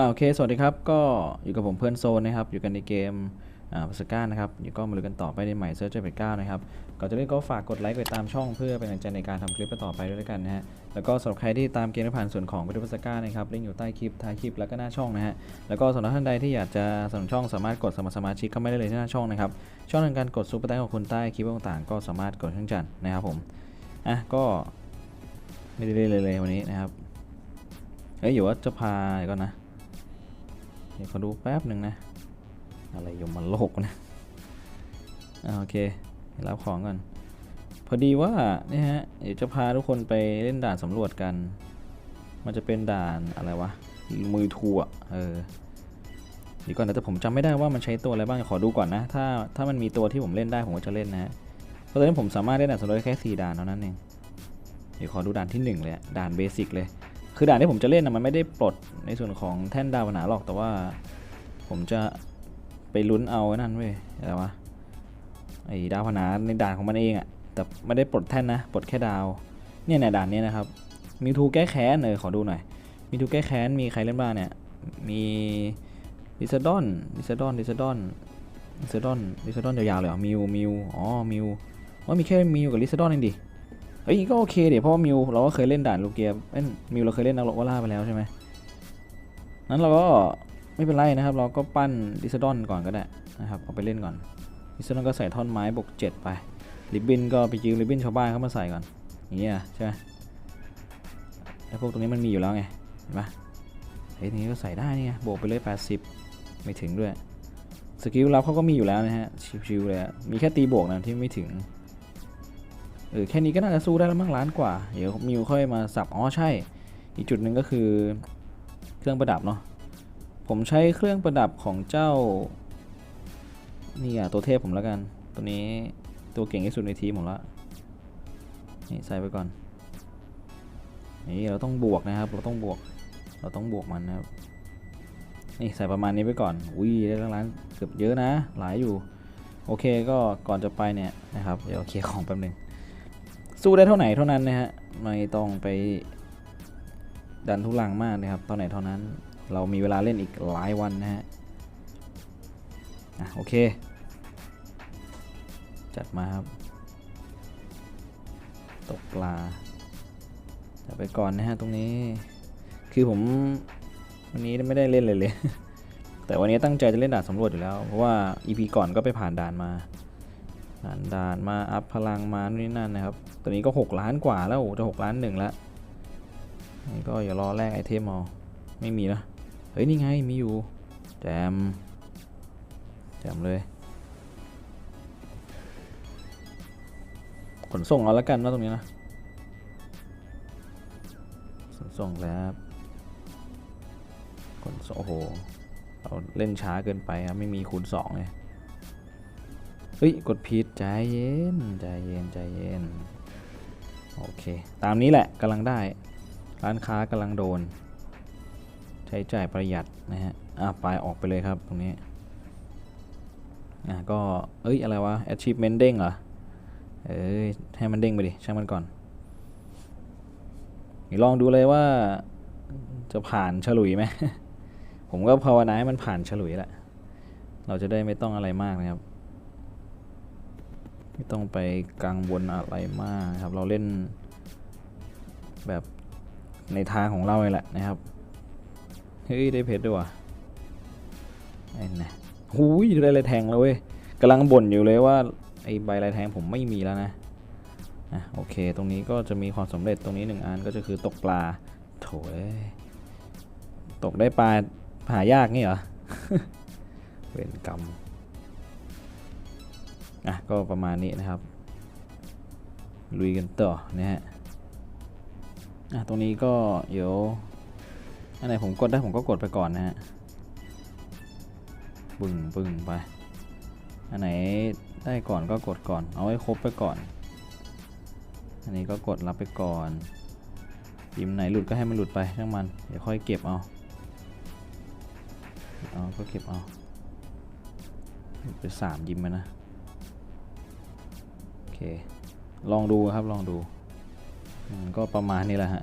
อ่าโอเค สวัสดีครับ ก็อยู่กับผมเพื่อนโซนนะครับ อยู่กันในเกมอ่าพัสก้านะครับอยู่ก็มาลุยกันต่อไปในใหม่เซิร์ชเจอร์เก้านะครับ ก่อนจะเล่นก็ฝากกดไลค์กดติดตามช่องเพื่อเป็นกำลังใจในการทำคลิปต่อไปด้วยกันนะฮะ แล้วก็สำหรับใครที่ตามเกมผ่านส่วนของพัสก้านะครับลิงก์อยู่ใต้คลิปท้ายคลิปแล้วก็หน้าช่องนะฮะ แล้วก็สำหรับท่านใดที่อยากจะสนับสนุนช่องสามารถกดสมัครสมาชิกเข้ามาได้เลยที่หน้าช่องนะครับ ช่องทางการกดซุปเปอร์แตงของคุณใต้คลิปต่างๆ ก็สามารถกดช่องจันนะครับผม อะก็ไม่ได้เล่นเลยเลยวันนี้นะครับเอ้ยอยู่ว่าจะพาก่อนนะ เดี๋ยวขอดูแป๊บหนึ่งนะ อะไรยมมันโลกนะอ่าโอเครับของก่อน พอดีว่าเนี่ยฮะเดี๋ยวจะพาทุกคนไปเล่นด่านสำรวจกัน มันจะเป็นด่านอะไรวะ มือทัวเออเดี๋ยวก่อนนะแต่ผมจำไม่ได้ว่ามันใช้ตัวอะไรบ้างขอดูก่อนนะ ถ้าถ้ามันมีตัวที่ผมเล่นได้ผมก็จะเล่นนะฮะเพราะตอนนี้ผมสามารถเล่นด่านสำรวจแค่สี่ด่านเท่านั้นเองเดี๋ยวขอดูด่านที่หนึ่งเลยด่านเบสิกเลย คือด่านที่ผมจะเล่นนะมันไม่ได้ปลดในส่วนของแท่นดาวหนาหรอกแต่ว่า ผมจะไปลุ้นเอาไอ้นั่นเว้ยอะไรวะไอ้ดาวพนาในด่านของมันเองอะแต่ไม่ได้ปลดแท่นนะปลดแค่ดาวเนี่ยในด่านเนี้ยนะครับ มีทูแก้แค้นเออขอดูหน่อย มีทูแก้แค้นมีใครเล่นบ้างเนี่ยมีลิซาดอนลิซาดอนลิซาดอนลิซาดอนลิซาดอนยาวๆเลยเหรอมิวมิวอ๋อมิวว่ามีแค่มิวกับลิซาดอนเองดิ เอ้ยก็โอเคเดี๋ยวเพราะว่ามิวเราก็เคยเล่นด่านลูกเกียเอ้ยมิวเราเคยเล่นนักรบวาล่าไปแล้วใช่ไหมนั้นเราก็ไม่เป็นไรนะครับ เราก็ปั้นดิสดอนก่อนก็ได้นะครับเอาไปเล่นก่อนดิสดอนก็ใส่ท่อนไม้บวกเจ็ดไปริบบินก็ไปยืมริบบินชาวบ้านเข้ามาใส่ก่อนอย่างเงี้ยใช่ไหมไอ้พวกตรงนี้มันมีอยู่แล้วไงเห็นปะเฮ้ยนี้ก็ใส่ได้นี่ไงบวกไปเลย 80 ไม่ถึงด้วยสกิลลับเขาก็มีอยู่แล้วนะฮะชิวๆเลยมีแค่ตีบวกนะที่ไม่ถึง เออแค่นี้ก็น่าจะสู้ได้แล้วมั้งล้านกว่า เดี๋ยวมิวค่อยมาสับ อ๋อใช่ อีกจุดหนึ่งก็คือเครื่องประดับเนาะ ผมใช้เครื่องประดับของเจ้า นี่อะตัวเทพผมแล้วกัน ตัวนี้ตัวเก่งที่สุดในทีมผมละ นี่ใส่ไปก่อน นี่เราต้องบวกนะครับ เราต้องบวก เราต้องบวกมันนะครับ นี่ใส่ประมาณนี้ไปก่อน อุ้ยได้ตั้งล้านเกือบเยอะนะ หลายอยู่ โอเคก็ก่อนจะไปเนี่ยนะครับ เดี๋ยวเคลียร์ของแป๊บนึง สู้ได้เท่าไหนเท่านั้นนะฮะไม่ต้องไปดันทุลังมากนะครับเท่าไหนเท่านั้น เรามีเวลาเล่นอีกหลายวันนะฮะอะโอเค จัดมาครับ ตกปลาจัดไปก่อนนะฮะตรงนี้ คือผมวันนี้ไม่ได้เล่นเลยเลย แต่วันนี้ตั้งใจจะเล่นด่านสำรวจอยู่แล้ว เพราะว่า EP ก่อนก็ไปผ่านด่านมาด่านด่านมาอัพพลังมานู่นนี่นั่นนะครับ ตอนนี้ก็ 6 ล้านกว่าแล้วจะ6ล้านหนึ่งแล้วนี่ก็อย่ารอแลกไอเทมเอาไม่มีนะเฮ้ย นี่ไง มีอยู่แจมแจมเลย ขนส่งเอาละกันนะตรงนี้นะขนส่งแล้วครับขนส่งโอ้โหเราเล่นช้าเกินไปครับไม่มีคูณ2เลยเฮ้ย กดผิดใจเย็น ใจเย็น ใจเย็น โอเค ตามนี้แหละกำลังได้ ร้านค้ากำลังโดน ใช้จ่ายประหยัดนะฮะ อะไปออกไปเลยครับตรงนี้ อะก็ เอ้ย อะไรวะ achievement เด้งเหรอ เอ้ย ให้มันเด้งไปดิ ช่างมันก่อนลองดูเลยว่าจะผ่านฉลุยไหม ผมก็ภาวนาให้มันผ่านฉลุยแหละ เราจะได้ไม่ต้องอะไรมากนะครับ ต้องไปกังวลอะไรมากครับ เราเล่นแบบในทางของเราเลยแหละนะครับ เฮ้ย ได้เพชรด้วยว่ะไอ้นะหูยได้ลายแทงแล้วเว้ยกำลังบ่นอยู่เลยว่าไอ้ใบลายแทงผมไม่มีแล้วนะอะโอเค ตรงนี้ก็จะมีความสำเร็จตรงนี้หนึ่งอันก็จะคือตกปลาโถยตกได้ปลาหายากนี่เหรอเวรกรรม อะก็ประมาณนี้นะครับ ลุยกันต่อนะฮะอะตรงนี้ก็เดี๋ยวอันไหนผมกดได้ผมก็กดไปก่อนนะฮะปึ้งปึ้งไป อันไหนได้ก่อนก็กดก่อน เอาให้ครบไปก่อน อันนี้ก็กดรับไปก่อนยิมไหนหลุดก็ให้มันหลุดไปช่างมัน เดี๋ยวค่อยเก็บเอา เอาก็เก็บเอา ไปสามยิมมานะ เคลองดูครับลองดูก็ประมาณนี้แหละฮะ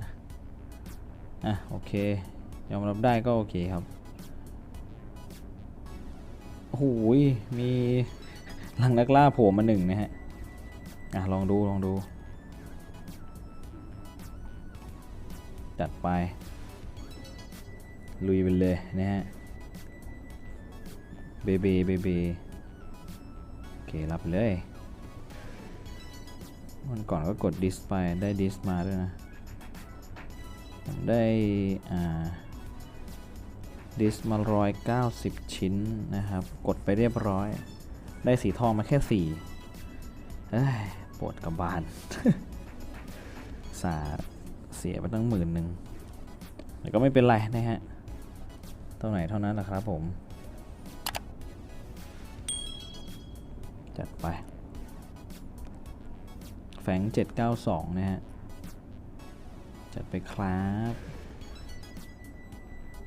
อะโอเคยอมรับได้ก็โอเคครับโอ้ยมีลังนักล่าโผล่มาหนึ่งนะฮะอะลองดูลองดู จัดไป ลุยไปเลยนะฮะเบเบเบเบโอเครับเลย วันก่อนก็กดดิสไปได้ดิสมาด้วยนะผมได้อ่าดิสมาร้อยเก้าสิบชิ้นนะครับ กดไปเรียบร้อย ได้สีทองมาแค่สี่ปวดกระบาลสาเสียไปตั้งหมื่นหนึ่งแต่ก็ไม่เป็นไรนะฮะเท่าไหร่เท่านั้นแหละครับผม จัดไป แฝง792 นะฮะ จัดไปครับ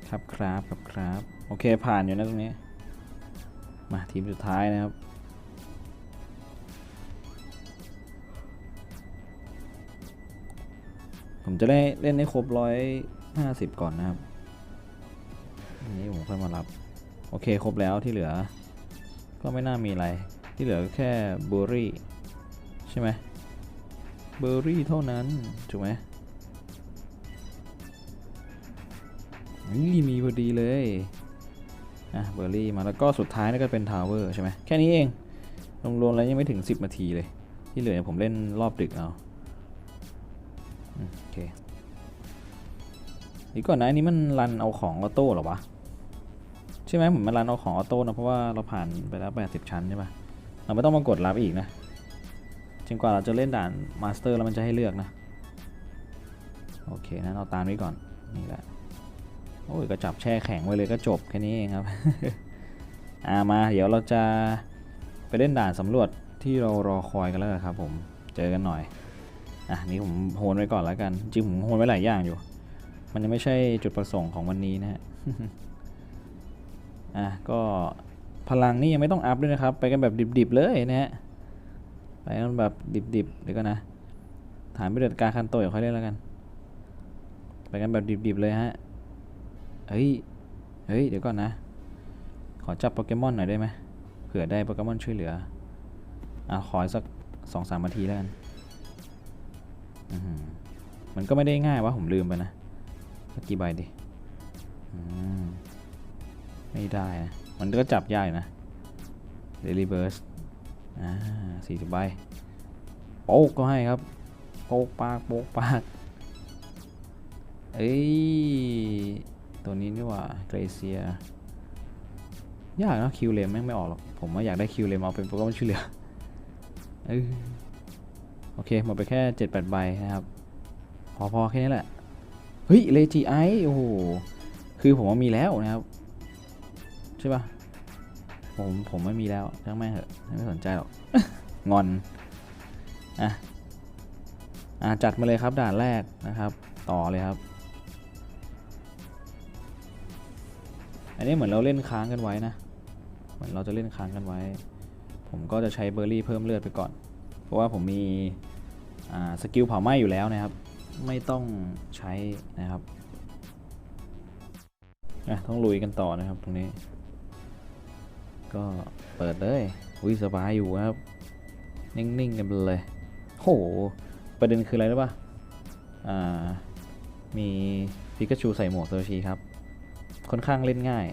ครับครับครับครับ โอเค ผ่านอยู่นะตรงนี้ มาทีมสุดท้ายนะครับผมจะได้เล่นให้ครบร้อยห้าสิบก่อนนะครับ อันนี้ผมค่อยมารับ โอเคครบแล้วที่เหลือ ก็ไม่น่ามีอะไร ที่เหลือแค่บอร์รี่ ใช่ไหม เบอร์รี่เท่านั้น ถูกไหมนี่มีพอดีเลย อะ เบอร์รี่มาแล้วก็สุดท้ายนี่ก็เป็นทาวเวอร์ใช่ไหมแค่นี้เอง รวมๆแล้วยังไม่ถึง 10 นาทีเลย ที่เหลือผมเล่นรอบดึกเอา โอเคดีก่อนนะอันนี้มันรันเอาของออโต้เหรอวะ ใช่ไหมผมมันรันเอาของออโต้นะเพราะว่าเราผ่านไปแล้ว 80 ชั้นใช่ปะเราไม่ต้องมากดรับอีกนะ จนกว่าเราจะเล่นด่านมาสเตอร์แล้วมันจะให้เลือกนะ โอเคนะเอาตามนี้ก่อน นี่แหละ โอ้ยก็จับแช่แข็งไว้เลยก็จบแค่นี้เองครับ อ่ามาเดี๋ยวเราจะไปเล่นด่านสำรวจที่เรารอคอยกันแล้วครับผม เจอกันหน่อย อะนี่ผมโหนไว้ก่อนแล้วกัน จริงผมโหนไว้หลายอย่างอยู่ มันยังไม่ใช่จุดประสงค์ของวันนี้นะฮะ อะก็พลังนี่ยังไม่ต้องอัพด้วยนะครับ ไปกันแบบดิบๆเลยนะฮะ ไปกันแบบดิบๆเดี๋ยวก็นะ ถามไปเดือดการคันโตเดี๋ยวค่อยเล่นแล้วกัน ไปกันแบบดิบๆเลยฮะ เฮ้ย เฮ้ย เดี๋ยวก่อนนะ ขอจับโปเกมอนหน่อยได้ไหมเผื่อได้โปเกมอนช่วยเหลือ อะขอสักสองสามนาทีแล้วกัน มันก็ไม่ได้ง่ายวะผมลืมไปนะสักกี่ใบดิไม่ได้นะ มันก็จับยากนะ Daily Burst อ่าสี่สิบใบโป๊กก็ให้ครับโป๊กปากโป๊กปากเอ้ย ตัวนี้นี่ว่าเกรเซีย ยากนะคิวเลมแม่งไม่ออกหรอก ผมว่าอยากได้คิวเลมเอาเป็นโปรแกรมช่วยเหลือเออโอเค หมดไปแค่7 8ใบนะครับ พอพอแค่นี้แหละ เฮ้ย เลจิไอโอ้โห คือผมว่ามีแล้วนะครับ ใช่ปะ ผมผมไม่มีแล้วช่างแม่เหอะไม่สนใจหรอกงอนอะอะจัดมาเลยครับด่านแรกนะครับ ต่อเลยครับ อันนี้เหมือนเราเล่นค้างกันไว้นะเหมือนเราจะเล่นค้างกันไว้ ผมก็จะใช้เบอร์รี่เพิ่มเลือดไปก่อน เพราะว่าผมมีอ่าสกิลเผาไหม้อยู่แล้วนะครับ ไม่ต้องใช้นะครับอะต้องลุยกันต่อนะครับตรงนี้ ก็เปิดเลยอุ้ยสบายอยู่ครับ นิ่งๆกันไปเลยโหประเด็นคืออะไรรู้ป่ะอ่ามีพิกาชูใส่หมวกโซชีครับ ค่อนข้างเล่นง่าย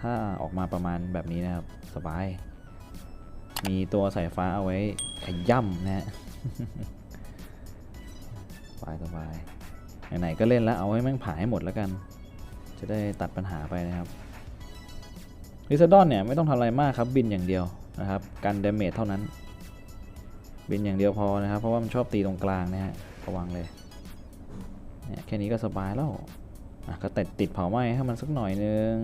ถ้าออกมาประมาณแบบนี้นะครับ สบาย มีตัวสายฟ้าเอาไว้ขย่ำนะฮะสบายสบายไหนๆก็เล่นแล้วเอาให้แม่งผ่าให้หมดแล้วกัน จะได้ตัดปัญหาไปนะครับ ลิซาดอนเนี่ยไม่ต้องทำอะไรมากครับบินอย่างเดียวนะครับกันดเมจเท่านั้น บินอย่างเดียวพอนะครับ เพราะว่ามันชอบตีตรงกลางนะฮะระวังเลยเนี่ยแค่นี้ก็สบายแล้วอะก็ติดติดเผาไหม้ให้มันสักหน่อยนึง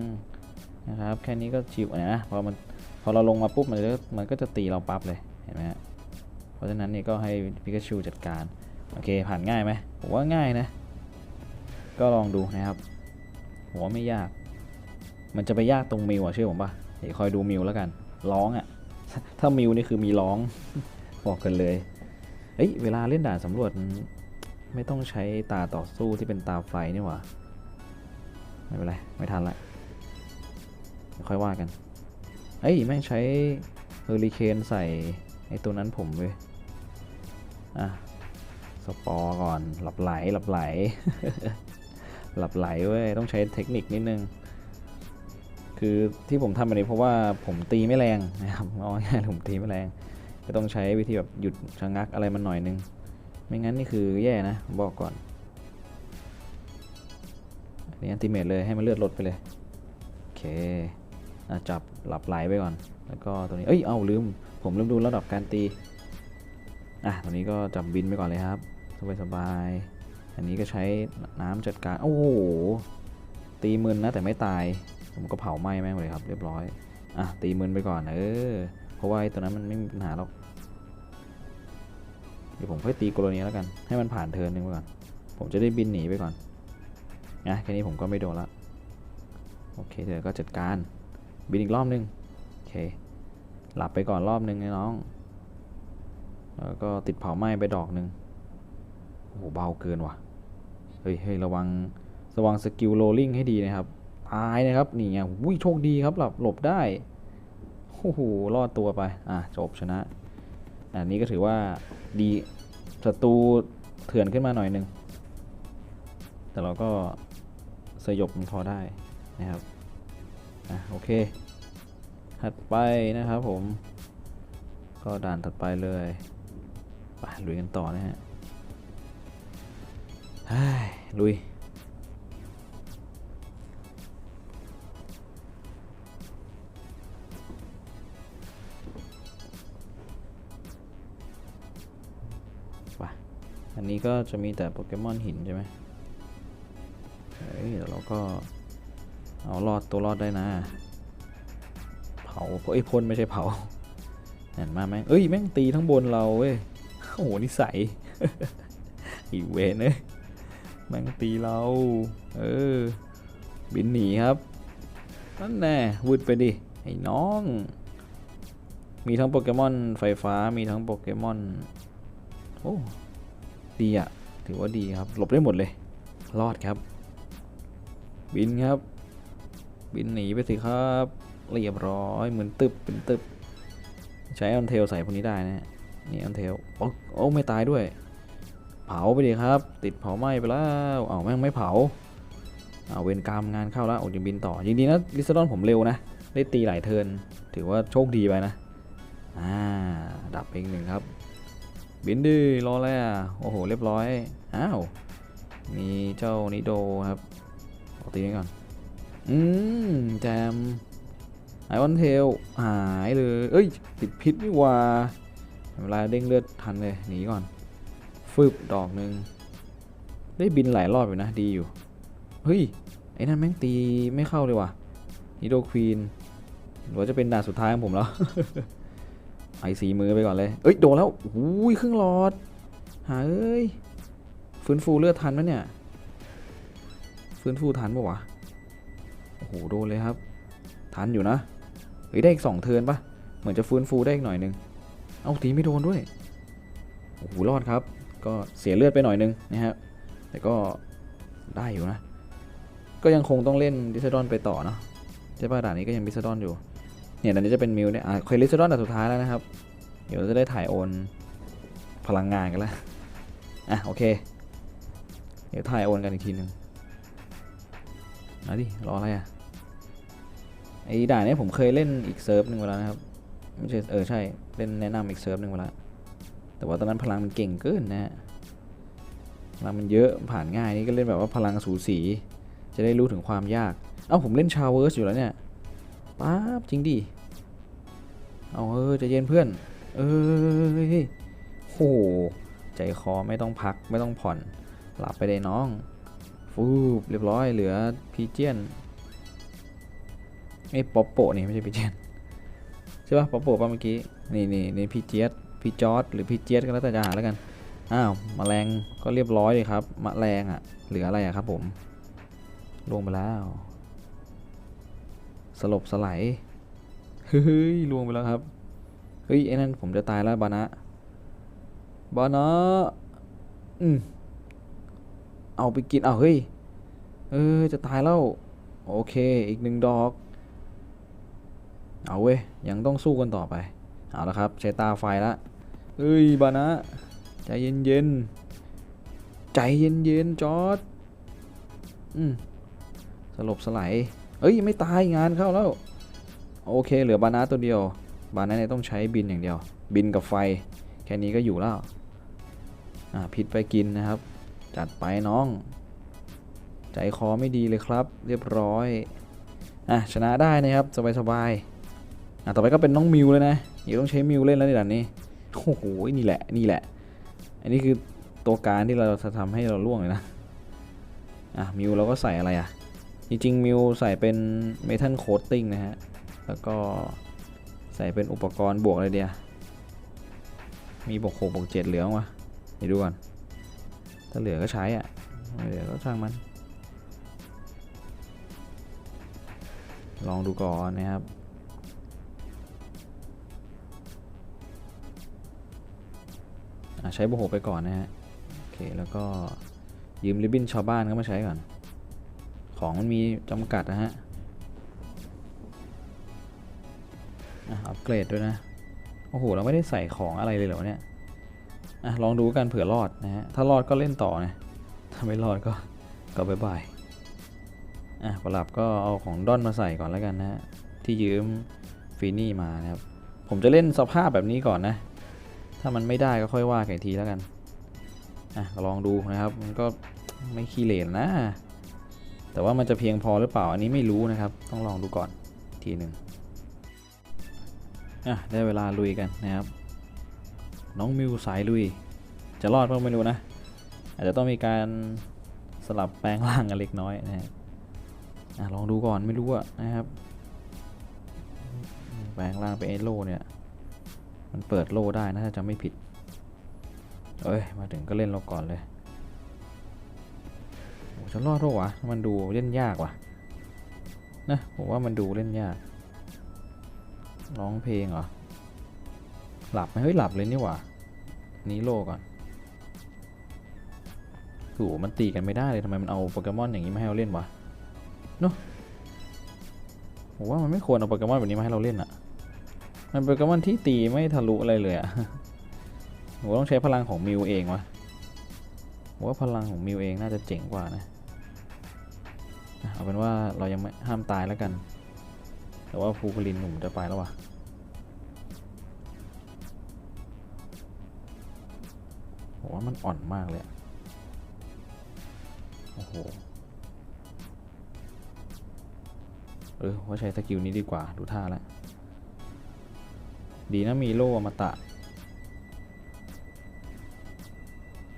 นะครับแค่นี้ก็ชิวนะพอมันพอเราลงมาปุ๊บมันก็มันก็จะตีเราปั๊บเลยเห็นไหมฮะเพราะฉะนั้นนี่ก็ให้พิกาชูจัดการโอเคผ่านง่ายไหมผมว่าง่ายนะ ก็ลองดูนะครับผมว่าไม่ยาก มันจะไปยากตรงมิวอะเชื่อผมปะเดี๋ยวคอยดูมิวแล้วกันร้องอะถ้ามิวนี่คือมีร้องบอกกันเลยเอ้ยเวลาเล่นด่านสำรวจไม่ต้องใช้ตาต่อสู้ที่เป็นตาไฟนี่หว่าไม่เป็นไรไม่ทันละค่อยว่ากันเอ้ยแม่งใช้เฮอริเคนใส่ไอตัวนั้นผมเว้ยอะสปอร์ก่อนหลับไหลหลับไหล หลับไหลเว้ยต้องใช้เทคนิคนิดนึง คือที่ผมทำแบบนี้เพราะว่าผมตีไม่แรงนะครับเอาง่ายผมตีไม่แรง ก็ต้องใช้วิธีแบบหยุดชะงักอะไรมันหน่อยนึง ไม่งั้นนี่คือแย่นะบอกก่อนอันนี้อันติเมตเลยให้มันเลือดลดไปเลย โอเคอจับหลับไหลไปก่อน แล้วก็ตัวนี้เอ้ยเอาลืม ผมลืมดูระดับการตีอะตัวนี้ก็จับบินไปก่อนเลยครับสบายสบายอันนี้ก็ใช้น้ำจัดการโอ้โหตีมึนนะแต่ไม่ตาย ผมก็เผาไหม้แม่งเลยครับ เรียบร้อย อะ ตีมึนไปก่อน เออ เพราะว่าไอ้ตัวนั้นมันไม่มีปัญหาหรอก เดี๋ยวผมค่อยตีกรณีแล้วกัน ให้มันผ่านเทิร์นหนึงไปก่อน ผมจะได้บินหนีไปก่อนนะแค่นี้ผมก็ไม่โดนละ โอเคเดี๋ยวก็จัดการ บินอีกรอบนึง โอเค หลับไปก่อนรอบนึงไอ้น้อง แล้วก็ติดเผาไหม้ไปดอกหนึ่งโอ้โหเบาเกินว่ะ เฮ้ยเฮ้ยระวังระวังสกิลโรลลิ่งให้ดีนะครับ ตายนะครับนี่ไงวุ้ยโชคดีครับหลับหลบได้โอ้โหรอดตัวไปอะจบชนะอันนี้ก็ถือว่าดีศัตรูเถื่อนขึ้นมาหน่อยหนึ่งแต่เราก็สยบมันพอได้นะครับอะโอเค ถัดไปนะครับผม ก็ด่านถัดไปเลยไปลุยกันต่อนะฮะลุย นี้ก็จะมีแต่โปเกมอนหินใช่ไหมเฮ้ยเดี๋ยวเราก็เอารอดตัวรอดได้นะ เผาเอ้ยพ่นไม่ใช่เผาเห็นมาไหมเอ้ยแม่งตีทั้งบนเราเว้ยโอ้โหนิสัยอีเวนเอ้ยแม่งตีเรา เออ บินหนีครับนั่นแน่วืดไปดิไอ้น้อง มีทั้งโปเกมอนไฟฟ้ามีทั้งโปเกมอนโอ้ ดีอะถือว่าดีครับ หลบได้หมดเลย รอดครับ บินครับ บินหนีไปสิครับเรียบร้อยเหมือนตึบเป็นตึบ ใช้ออนเทลใส่พวกนี้ได้นะนี่ออนเทลโอ้โอ้ไม่ตายด้วย เผาไปดิครับ ติดเผาไหม้ไปแล้วเอาแม่งไม่เผาเอาวเวรกรรมงานเข้าแล้วโอ้ยบินต่อยิงดีนะลิซาดอนผมเร็วนะ ได้ตีหลายเทินถือว่าโชคดีไปนะอ่าดับไปอีกหนึ่งครับ บินดื้อรอแล้วโอ้โห เรียบร้อย อ้าว มีเจ้านิโดครับเอตีนี้ก่อน อืม แจมไอออนเทลหายเลย เอ้ย ติดพิษนี่ว่าเวลาเด้งเลือดทันเลย หนีก่อนฟึบดอกหนึ่ง ได้บินหลายรอบอยู่นะ ดีอยู่ เฮ้ย ไอ้นั่นแม่งตีไม่เข้าเลยว่ะนิโดควีนหรือว่าจะเป็นด่านสุดท้ายของผมแล้ว ไอสีมือไปก่อนเลย เอ้ยโดนแล้วอุ้ยครึ่งหลอด หาเอ้ย ฟื้นฟูเลือดทันไหมเนี่ย ฟื้นฟูทันปะวะ โอ้โหโดนเลยครับ ทันอยู่นะ เฮ้ยได้อีกสองเทินปะเหมือนจะฟื้นฟูได้อีกหน่อยนึง เอาตีไม่โดนด้วย โอ้โหรอดครับ ก็เสียเลือดไปหน่อยนึงนะฮะแต่ก็ได้อยู่นะ ก็ยังคงต้องเล่นดิสดอนไปต่อเนาะใช่ป่ะด่านนี้ก็ยังดิสดอนอยู่ เนี่ยด่านนี้จะเป็นมิวเนี่ยอะเคยดิสดอนแต่สุดท้ายแล้วนะครับ เดี๋ยวจะได้ถ่ายโอนพลังงานกันแล้วอะโอเค เดี๋ยวถ่ายโอนกันอีกทีหนึ่งมาดิรออะไรอะไอ้ด่านนี้ผมเคยเล่นอีกเซิร์ฟหนึ่งเวแลานะครับไม่ใช่เออใช่เล่นแนะนำอีกเซิร์ฟหนึ่งเวลาแต่ว่าตอนนั้นพลังมันเก่งเกินนะฮะพลังมันเยอะผ่านง่ายนี่ก็เล่นแบบว่าพลังสูสี จะได้รู้ถึงความยาก เอ้าผมเล่นชาวเวอร์สอยู่แล้วเนี่ยป๊าบจริงดิ เอาเออจะเย็นเพื่อน เอ้โหใจคอไม่ต้องพักไม่ต้องผ่อน หลับไปเลยน้อง ฟูบเรียบร้อยเหลือพีเจียนไอ้ป๊อปโปนี่ไม่ใช่พีเจียนใช่ป่ะป๊อปโปป่ะเมื่อกี้นี่นี่นี่พีเจียสพีจอร์ดหรือพีเจียสก็แล้วแต่จะหาแล้วกันอ้าวมแมลงก็เรียบร้อยเลยครับมแมลงอะเหลืออะไรอะครับผมลงไปแล้ว สลบสไลด์ เฮ้ยลวงไปแล้วครับ เฮ้ยไอ้นั่นผมจะตายแล้วบานะบานะอืมเอาไปกินเอาเฮ้ย เออจะตายแล้ว โอเค อีกหนึ่งดอก เอาเว้ย ยังต้องสู้กันต่อไป เอาละครับ ใช้ตาไฟละเอ้ยบานะใจเย็นเย็นๆใจเย็นเย็นๆจอดอืมสลบสลายเอ้ย ไม่ตายงานเข้าแล้ว โอเค เหลือบานะตัวเดียว บานะเนี่ยต้องใช้บินอย่างเดียว บินกับไฟ แค่นี้ก็อยู่แล้วอ่าพิษไปกินนะครับ จัดไปน้อง ใจคอไม่ดีเลยครับ เรียบร้อยอะชนะได้นะครับสบายๆอะต่อไปก็เป็นน้องมิวเลยนะเดี๋ยวต้องใช้มิวเล่นแล้วในด่านนี้โอ้โหนี่แหละนี่แหละ อันนี้คือตัวการที่เราจะทำให้เราล่วงเลยนะอะมิวเราก็ใส่อะไรอะจริงๆมิวใส่เป็นเมทัลโคตติ้งนะฮะ แล้วก็ใส่เป็นอุปกรณ์บวกอะไรเดียมีบวกหกบวกเจ็ดเหลืองวะเดี๋ยวดูก่อน ถ้าเหลือก็ใช้อะไม่เหลือก็ช่างมัน ลองดูก่อนนะครับใช้บวกหกไปก่อนนะฮะ โอเค แล้วก็ยืมริบบิ้นชาวบ้านก็มาใช้ก่อน ของมันมีจำกัดนะฮะ อะอัปเกรดด้วยนะ โอ้โห เราไม่ได้ใส่ของอะไรเลยเหรอเนี่ยอะลองดูกันเผื่อรอดนะฮะ ถ้ารอดก็เล่นต่อนะถ้าไม่รอดก็ก็บายบายอะประหลับก็เอาของด้อนมาใส่ก่อนแล้วกันนะฮะ ที่ยืมฟีนี่มานะครับ ผมจะเล่นสภาพแบบนี้ก่อนนะ ถ้ามันไม่ได้ก็ค่อยว่ากันทีแล้วกัน อะลองดูนะครับ มันก็ไม่ขี้เหร่นะ แต่ว่ามันจะเพียงพอหรือเปล่าอันนี้ไม่รู้นะครับ ต้องลองดูก่อนทีหนึ่ง อะได้เวลาลุยกันนะครับ น้องมิวสายลุย จะรอดเปล่าไม่รู้นะ อาจจะต้องมีการสลับแปลงร่างกันเล็กน้อยนะฮะอะลองดูก่อนไม่รู้อะนะครับ แปลงร่างเป็นเอโลเนี่ย มันเปิดโลได้นะถ้าจะไม่ผิด เอ้ย มาถึงก็เล่นเราก่อนเลยโอ้จะรอดหรอวะ มันดูเล่นยากว่ะนะผมว่ามันดูเล่นยาก ร้องเพลงเหรอ หลับไหมเฮ้ยหลับเลยนี่หว่า นี้โลก่อนโถูมันตีกันไม่ได้เลยทำไมมันเอาโปเกมอนอย่างนี้มาให้เราเล่นวะเนาะผมว่ามันไม่ควรเอาโปเกมอนแบบนี้มาให้เราเล่นอะมันเป็นโปเกมอนที่ตีไม่ทะลุอะไรเลยอะผมต้องใช้พลังของมิวเองวะผมว่าพลังของมิวเองน่าจะเจ๋งกว่านะ เอาเป็นว่าเรายังไม่ห้ามตายแล้วกัน แต่ว่าฟูคลินหนุ่มจะไปแล้ววะผมว่ามันอ่อนมากเลย โอ้โห เออว่าใช้สกิลนี้ดีกว่า ดูท่าแล้ว ดีนะมีโล่อมตะ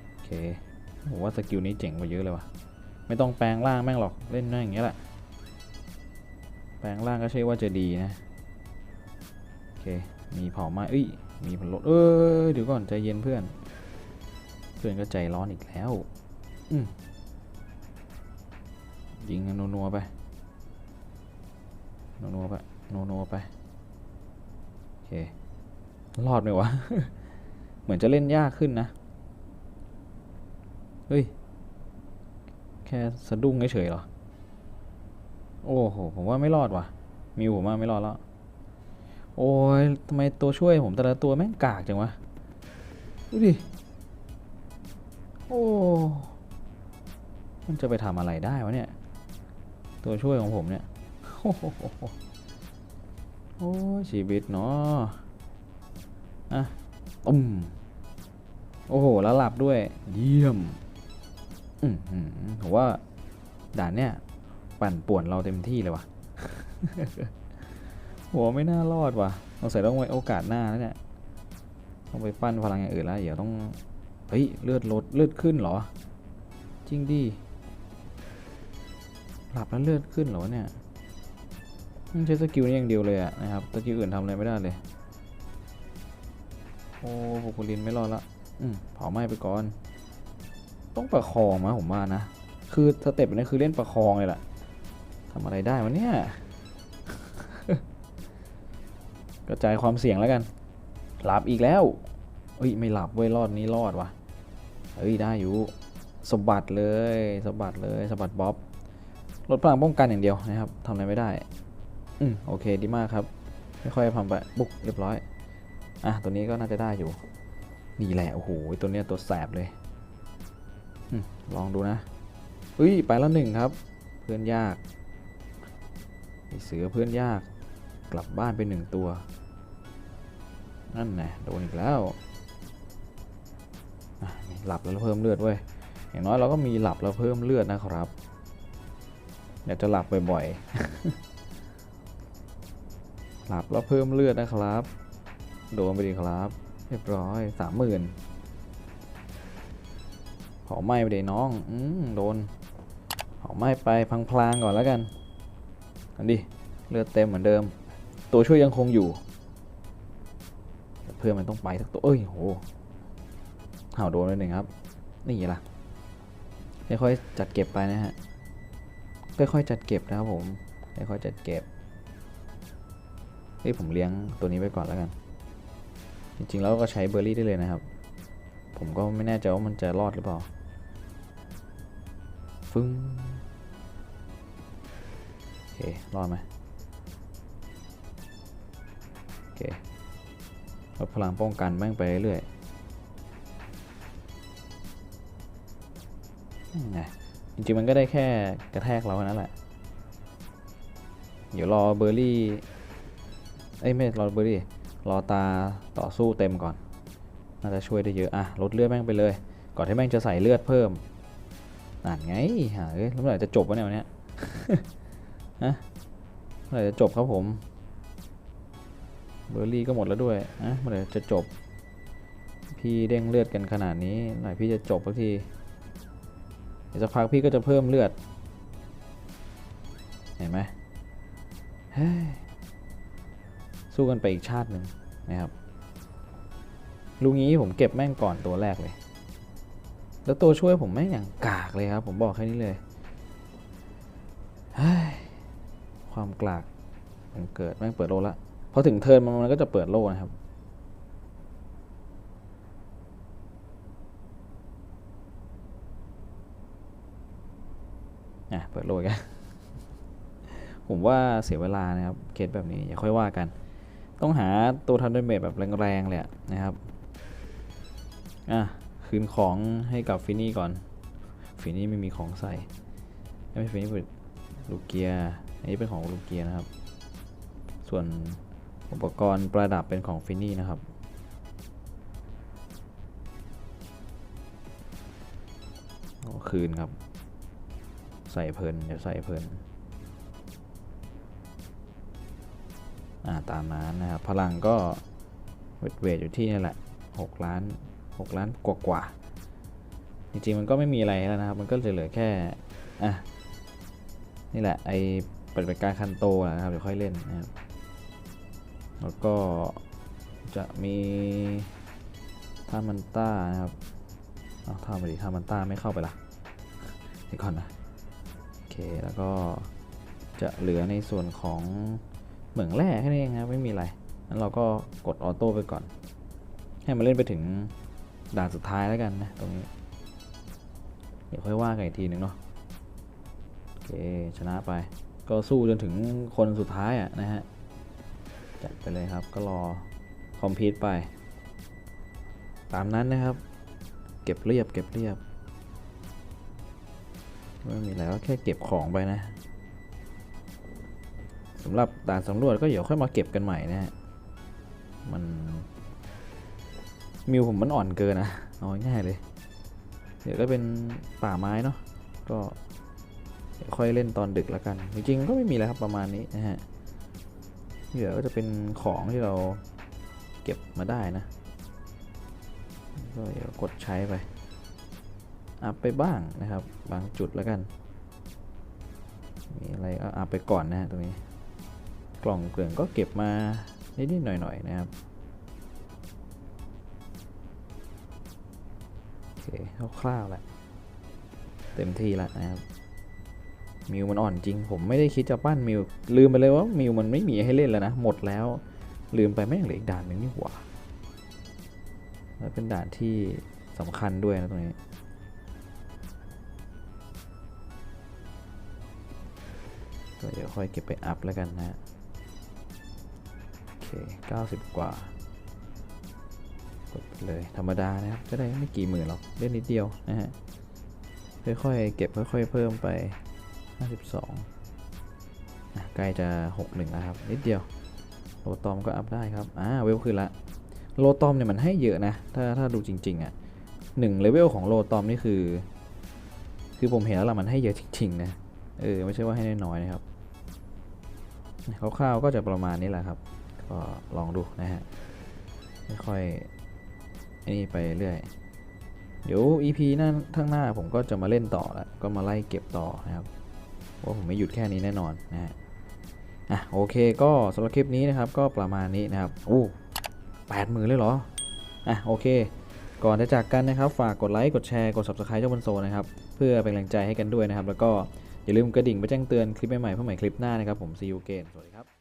โอเคผมว่าสกิลนี้เจ๋งกว่าเยอะเลยว่ะ ไม่ต้องแปลงร่างแม่งหรอก เล่นได้อย่างเงี้ยแหละ แปลงร่างก็ใช่ว่าจะดีนะ โอเค มีเผาไม้เอ้ย มีผลลดเออเดี๋ยวก่อนใจเย็นเพื่อน เพื่อนก็ใจร้อนอีกแล้วอืยิงนัวๆไปนัวๆไปนัวๆไป โอเค รอดไหมวะ เหมือนจะเล่นยากขึ้นนะ เฮ้ย แค่สะดุ้งเฉยๆเหรอ โอ้โห ผมว่าไม่รอดว่ะ มิวผมว่าไม่รอดแล้ว โอ้ยทำไมตัวช่วยผมแต่ละตัวแม่งกากจังวะ ดูดิ โอ้ มันจะไปทำอะไรได้วะเนี่ย ตัวช่วยของผมเนี่ย โอ้โหโอ้ชีวิตเนาะอะตุ้มโอ้โห แล้วหลับด้วย เยี่ยม อืมอืมผมว่าด่านเนี่ย ปั่นป่วนเราเต็มที่เลยวะโหไม่น่ารอดว่ะเราใส่ต้องไว้โอกาสหน้าแล้วเนี่ยต้องไปปั้นพลังอย่างอื่นแล้วเดี๋ยวต้องเฮ้ยเลือดลดเลือดขึ้นเหรอ จริงดิหลับแล้วเลือดขึ้นเหรอเนี่ยใช้สกิลนี้อย่างเดียวเลยอะนะครับสกิลอื่นทำอะไรไม่ได้เลยโอ้โฟกุลินไม่รอดละอืมเผาไหม้ไปก่อน ต้องประคองมาผมว่านะ คือสเต็ปนี้คือเล่นประคองเลยแหละ ทำอะไรได้วะเนี่ย กระจายความเสี่ยงแล้วกัน หลับอีกแล้วเฮ้ยไม่หลับเว้ยรอดนี้รอดว่ะเฮ้ยได้อยู่สบัดเลยสบัดเลยสบัดบ๊อบลดพลังป้องกันอย่างเดียวนะครับทำอะไรไม่ได้ อืมโอเคดีมากครับค่อยๆทำไปปุ๊บเรียบร้อย อะตัวนี้ก็น่าจะได้อยู่ นี่แหละโอ้โหตัวเนี้ยตัวแสบเลยอมลองดูนะเฮ้ยไปแล้วหนึ่งครับ เพื่อนยาก เสือเพื่อนยากกลับบ้านไปหนึ่งตัว นั่นแนะโดนอีกแล้วหลับแล้วเพิ่มเลือดเว้ยอย่างน้อยเราก็มีหลับแล้วเพิ่มเลือดนะครับอยากจะหลับบ่อยๆ หลับแล้วเพิ่มเลือดนะครับ โดนไปดีครับ เรียบร้อยสามหมื่นเผาไหม้ไปเดน้อง อืมโดนเผาไหม้ไปพังพลางก่อนแล้วกัน อันดิเลือดเต็มเหมือนเดิม ตัวช่วยยังคงอยู่ เพื่อนมันต้องไปสักตัว เอ้ยโหเห่าโดนไปหนึ่งครับ นี่ล่ะ ค่อยๆจัดเก็บไปนะฮะ ค่อยๆจัดเก็บนะครับผม ค่อยๆจัดเก็บเฮ้ยผมเลี้ยงตัวนี้ไว้ก่อนแล้วกัน จริงๆแล้วก็ใช้เบอร์รี่ได้เลยนะครับ ผมก็ไม่แน่ใจว่ามันจะรอดหรือเปล่า ฟึ้ง ค รอดไหมโอเคลดพลังป้องกันแม่งไปเรื่อยไงจริงๆมันก็ได้แค่กระแทกเราแค่นั้นแหละ เดี๋ยวรอเบอร์รี่ เอ้ยไม่รอเบอร์รี่ รอตาต่อสู้เต็มก่อน น่าจะช่วยได้เยอะ อะ ลดเลือดแม่งไปเลย ก่อนที่แม่งจะใส่เลือดเพิ่มนั่นไงหาเอ้ยแล้วเมื่อไหร่จะจบวะเนี่ยวันเนี้ย ฮะเมื่อไหร่จะจบครับผมเบอร์รี่ก็หมดแล้วด้วยอะเมื่อไหร่จะจบ พี่เด้งเลือดกันขนาดนี้หน่อยพี่จะจบสักทีเดี๋ยวสักพักพี่ก็จะเพิ่มเลือด เห็นไหมเฮ้ยสู้กันไปอีกชาติหนึ่งนะครับลุงนี้ผมเก็บแม่งก่อนตัวแรกเลย แล้วตัวช่วยผมแม่งอย่างกากเลยครับ ผมบอกแค่นี้เลยเฮ้ย ความกลากมันเกิดแม่งเปิดโลละพอถึงเทิร์นมันก็จะเปิดโลนะครับอะเปิดโลกันผมว่าเสียเวลานะครับเคสแบบนี้อย่าค่อยว่ากัน ต้องหาตัวทันเดเมทแบบแรงๆเลยนะครับอะคืนของให้กับฟินี่ก่อนฟินี่ไม่มีของใส่ไม่ใช่ฟินี่เป็นลูกเกียร์ อันนี้เป็นของลูกเกียร์นะครับ ส่วนอุปกรณ์ประดับเป็นของฟินนี่นะครับคืนครับ ใส่เพลินเดี๋ยวใส่เพลินอ่าตามนั้นนะครับ พลังก็เวทเวทอยู่ที่นี่แหละ6ล้าน6ล้านกว่ากว่าจริงๆมันก็ไม่มีอะไรแล้วนะครับ มันก็เหลือแค่ อะ นี่แหละไอ ปฏิบัติการคันโตนะครับเดี๋ยวค่อยเล่นนะครับแล้วก็จะมีท่ามันต้านะครับเอาท่ามาดิท่ามันต้าไม่เข้าไปละเดี๋ยวก่อนนะโอเคแล้วก็จะเหลือในส่วนของเหมืองแร่แค่นี้เองครับไม่มีอะไรงั้นเราก็กดออโต้ไปก่อน ให้มันเล่นไปถึงด่านสุดท้ายแล้วกันนะตรงนี้ เดี๋ยวค่อยว่ากันอีกทีหนึ่งเนาะโอเคชนะไป ก็สู้จนถึงคนสุดท้ายอะนะฮะ จัดไปเลยครับก็รอคอมพิวต์ไป ตามนั้นนะครับ เก็บเรียบเก็บเรียบไม่มีอะไรก็แค่เก็บของไปนะสำหรับด่านสำรวจก็เดี๋ยวค่อยมาเก็บกันใหม่นะฮะ มัน มิวผมมันอ่อนเกินนะเอาง่ายเลย เดี๋ยวก็เป็นป่าไม้เนาะก็ ค่อยเล่นตอนดึกแล้วกัน จริงๆก็ไม่มีแล้วครับประมาณนี้นะฮะที่เหลือก็จะเป็นของที่เราเก็บมาได้นะก็เดี๋ยวกดใช้ไปอัพไปบ้างนะครับ บางจุดแล้วกัน มีอะไรก็อัพไปก่อนนะฮะตรงนี้ กล่องเกลื่อนก็เก็บมานิดๆหน่อยๆนะครับโอเคคร่าวๆแหละเต็มที่แล้วนะครับ มิวมันอ่อนจริง ผมไม่ได้คิดจะปั้นมิว ลืมไปเลยว่ามิวมันไม่มีให้เล่นแล้วนะ หมดแล้ว ลืมไปแม่งเหลืออีกด่านหนึ่งนี่หว่าแล้วเป็นด่านที่สำคัญด้วยนะตรงนี้ ก็เดี๋ยวค่อยเก็บไปอัพแล้วกันนะฮะเค 90 กว่ากดไปเลยธรรมดานะครับ จะได้ไม่กี่หมื่นหรอกเล่นนิดเดียวนะฮะค่อยๆเก็บค่อยๆเพิ่มไป 52อะใกล้จะ 61 แล้วครับ นิดเดียว โลตอมก็อัพได้ครับ อ่า เวลขึ้นละ โลตอมเนี่ยมันให้เยอะนะ ถ้าถ้าดูจริง ๆ อะหนึ่งเลเวลของโลตอมนี่คือ คือผมเห็นแล้วล่ะมันให้เยอะจริงๆนะ เออ ไม่ใช่ว่าให้น้อยๆนะครับคร่าวๆก็จะประมาณนี้แหละครับ ก็ลองดูนะฮะค่อยๆอ้นี่ไปเรื่อย เดี๋ยว EP หน้าข้งหน้าผมก็จะมาเล่นต่อแล้วก็มาไล่เก็บต่อนะครับ ว่าผมไม่หยุดแค่นี้แน่นอนนะฮะอะโอเคก็สำหรับคลิปนี้นะครับก็ประมาณนี้นะครับโอ้แปดหมื่นเลยเหรออะโอเค ก่อนจะจากกันนะครับ ฝากกดไลค์กดแชร์กด subscribe เจ้าบนโซนะครับเพื่อเป็นแรงใจให้กันด้วยนะครับ แล้วก็อย่าลืมกระดิ่งไปแจ้งเตือนคลิปใหม่ๆเพื่อใหม่คลิปหน้านะครับผมซีอูเกนสวัสดีครับ